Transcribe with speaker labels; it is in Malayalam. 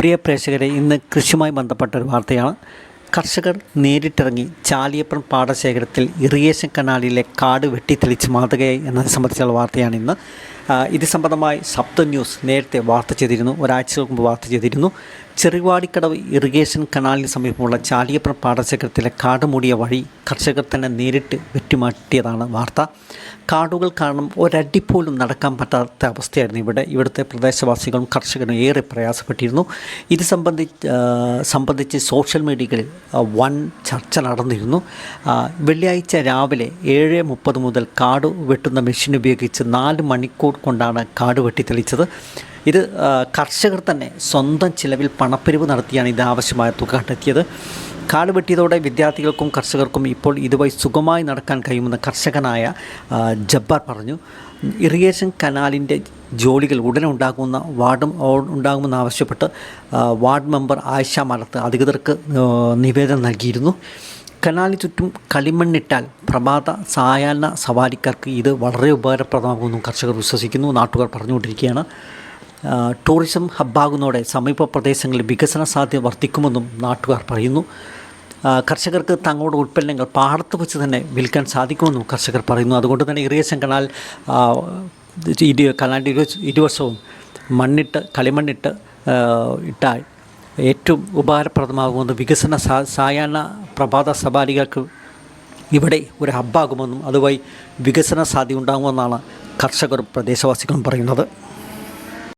Speaker 1: പ്രിയ പ്രേക്ഷകരെ ഇന്ന് കൃഷിയുമായി ബന്ധപ്പെട്ട ഒരു വാർത്തയാണ്. കർഷകർ നേരിട്ടിറങ്ങി ചാലിയപ്പുറം പാടശേഖരത്തിൽ ഇറിഗേഷൻ കനാലിലെ കാട് വെട്ടിത്തെളിച്ച് മാതൃകയായി എന്നതിനെ സംബന്ധിച്ചുള്ള വാർത്തയാണ് ഇന്ന്. ഇത് സംബന്ധമായി സപ്ത ന്യൂസ് നേരത്തെ വാർത്ത ചെയ്തിരുന്നു ഒരാഴ്ചകൾക്ക് മുമ്പ് വാർത്ത ചെയ്തിരുന്നു. ചെറുവാടിക്കടവ് ഇറിഗേഷൻ കനാലിന് സമീപമുള്ള ചാലിയപ്പുറം പാടശേഖരത്തിലെ കാട് മൂടിയ വഴി കർഷകർ തന്നെ നേരിട്ട് വെട്ടിമാറ്റിയതാണ് വാർത്ത. കാടുകൾ കാരണം ഒരടി പോലും നടക്കാൻ പറ്റാത്ത അവസ്ഥയായിരുന്നു ഇവിടെ. ഇവിടുത്തെ പ്രദേശവാസികളും കർഷകരും ഏറെ പ്രയാസപ്പെട്ടിരുന്നു. ഇത് സംബന്ധിച്ച് സംബന്ധിച്ച് സോഷ്യൽ മീഡിയകളിൽ വൻ ചർച്ച നടന്നിരുന്നു. വെള്ളിയാഴ്ച രാവിലെ ഏഴ് മുപ്പത് മുതൽ കാട് വെട്ടുന്ന മെഷീൻ ഉപയോഗിച്ച് നാല് മണിക്കൂർ കൊണ്ടാണ് കാട് വെട്ടിത്തെളിച്ചത് ഇത് കർഷകർ തന്നെ സ്വന്തം ചിലവിൽ പണപ്പിരിവ് നടത്തിയാണ് ഇത് ആവശ്യമായ തുക കണ്ടെത്തിയത്. കാട് വെട്ടിയതോടെ വിദ്യാർത്ഥികൾക്കും കർഷകർക്കും ഇപ്പോൾ ഇതുവഴി സുഖമായി നടക്കാൻ കഴിയുമെന്ന് കർഷകനായ ജബ്ബാർ പറഞ്ഞു. ഇറിഗേഷൻ കനാലിന്റെ ജോലികൾ ഉടനെ ഉണ്ടാകുന്ന വാർഡും ഉണ്ടാകുമെന്ന് ആവശ്യപ്പെട്ട് വാർഡ് മെമ്പർ ആയിഷ മലത്ത് അധികൃതർക്ക് നിവേദനം നൽകിയിരുന്നു. കനാലിന് ചുറ്റും കളിമണ്ണിട്ടാൽ പ്രഭാത സായാഹ്ന സവാരിക്കാർക്ക് ഇത് വളരെ ഉപകാരപ്രദമാകുമെന്നും കർഷകർ വിശ്വസിക്കുന്നു. നാട്ടുകാർ പറഞ്ഞുകൊണ്ടിരിക്കുകയാണ്. ടൂറിസം ഹബ്ബാകുന്നതോടെ സമീപ പ്രദേശങ്ങളിൽ വികസന സാധ്യത വർദ്ധിക്കുമെന്നും നാട്ടുകാർ പറയുന്നു. കർഷകർക്ക് തങ്ങളുടെ ഉൽപ്പന്നങ്ങൾ പാടത്ത് വെച്ച് തന്നെ വിൽക്കാൻ സാധിക്കുമെന്നും കർഷകർ പറയുന്നു. അതുകൊണ്ട് തന്നെ ഇറിഗേഷൻ കനാൽ ഇരു കനാലിന്റെ ഇരു ഇരുവശവും മണ്ണിട്ട് കളിമണ്ണിട്ട് ഇട്ടാൽ ഏറ്റവും ഉപകാരപ്രദമാകുമെന്ന് വികസന സായാഹ്ന പ്രഭാത സവാരികൾക്ക് ഇവിടെ ഒരു ഹബ്ബാകുമെന്നും അതുവഴി വികസന സാധ്യത ഉണ്ടാകുമെന്നാണ് കർഷകരും പ്രദേശവാസികളും പറയുന്നത്.